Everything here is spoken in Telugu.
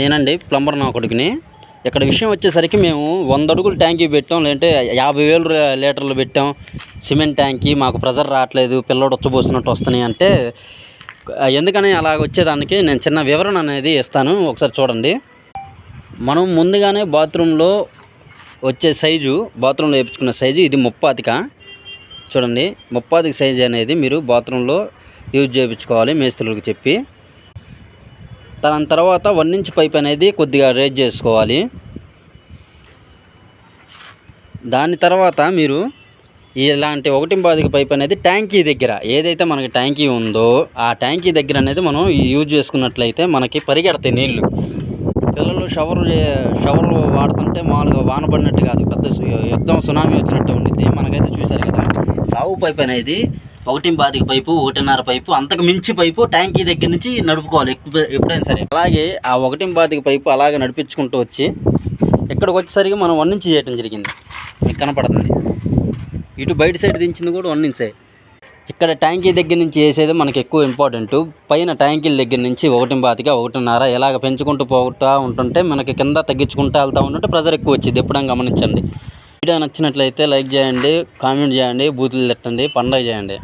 నేనండి ప్లంబర్ నా కొడుకుని. ఇక్కడ విషయం వచ్చేసరికి మేము వంద అడుగులు ట్యాంకీ పెట్టాం. లేదంటే యాభై వేలు లీటర్లు పెట్టాం. సిమెంట్ ట్యాంకీ మాకు ప్రెజర్ రావట్లేదు పిల్లోడు వచ్చబోసినట్టు వస్తున్నాయి అంటే ఎందుకని అలా వచ్చేదానికి నేను చిన్న వివరణ అనేది ఇస్తాను. ఒకసారి చూడండి. మనం ముందుగానే బాత్రూంలో వచ్చే సైజు బాత్రూంలో వేయించుకున్న సైజు ఇది ముప్పాతిక. చూడండి ముప్పాతిక సైజు అనేది మీరు బాత్రూంలో యూజ్ చేయించుకోవాలి మేస్త్రులకు చెప్పి. దాని తర్వాత వన్ ఇంచ్ పైప్ అనేది కొద్దిగా రేజ్ చేసుకోవాలి. దాని తర్వాత మీరు ఇలాంటి ఒకటి బాదిక పైప్ అనేది ట్యాంకీ దగ్గర ఏదైతే మనకి ట్యాంకీ ఉందో ఆ ట్యాంకీ దగ్గర అనేది మనం యూజ్ చేసుకున్నట్లయితే మనకి పరిగెడతాయి నీళ్ళు పిల్లలు షవర్ షవర్ వాడుతుంటే మామూలుగా వాన పడినట్టు కాదు. పెద్ద యుద్ధం సునామీ వచ్చినట్టు ఉండిద్ది. లావు పైప్ అనేది ఒకటి బాతిక పైపు ఒకటిన్నర పైపు అంతకు మించి పైపు ట్యాంకీ దగ్గర నుంచి నడుపుకోవాలి ఎక్కువ ఎప్పుడైనా సరే. అలాగే ఆ ఒకటి బాతిక పైపు అలాగే నడిపించుకుంటూ వచ్చి ఇక్కడికి వచ్చేసరికి మనం వన్ ఇంచ్ చేయడం జరిగింది. మీకు కనపడుతుంది. ఇటు బయట సైడ్ దించింది కూడా వన్ ఇంచే. ఇక్కడ ట్యాంకీ దగ్గర నుంచి వేసేది మనకి ఎక్కువ ఇంపార్టెంట్. పైన ట్యాంకీల దగ్గర నుంచి ఒకటి బాతిగా ఒకటిన్నర ఇలాగ పెంచుకుంటూ పోతా ఉంటుంటే మనకి కింద తగ్గించుకుంటూ వెళ్తూ ఉంటుంటే ప్రెజర్ ఎక్కువ వచ్చింది. ఎప్పుడైనా గమనించండి. వీడియో నచ్చినట్లయితే లైక్ చేయండి కామెంట్ చేయండి బూతులు తిట్టండి పండగ చేయండి.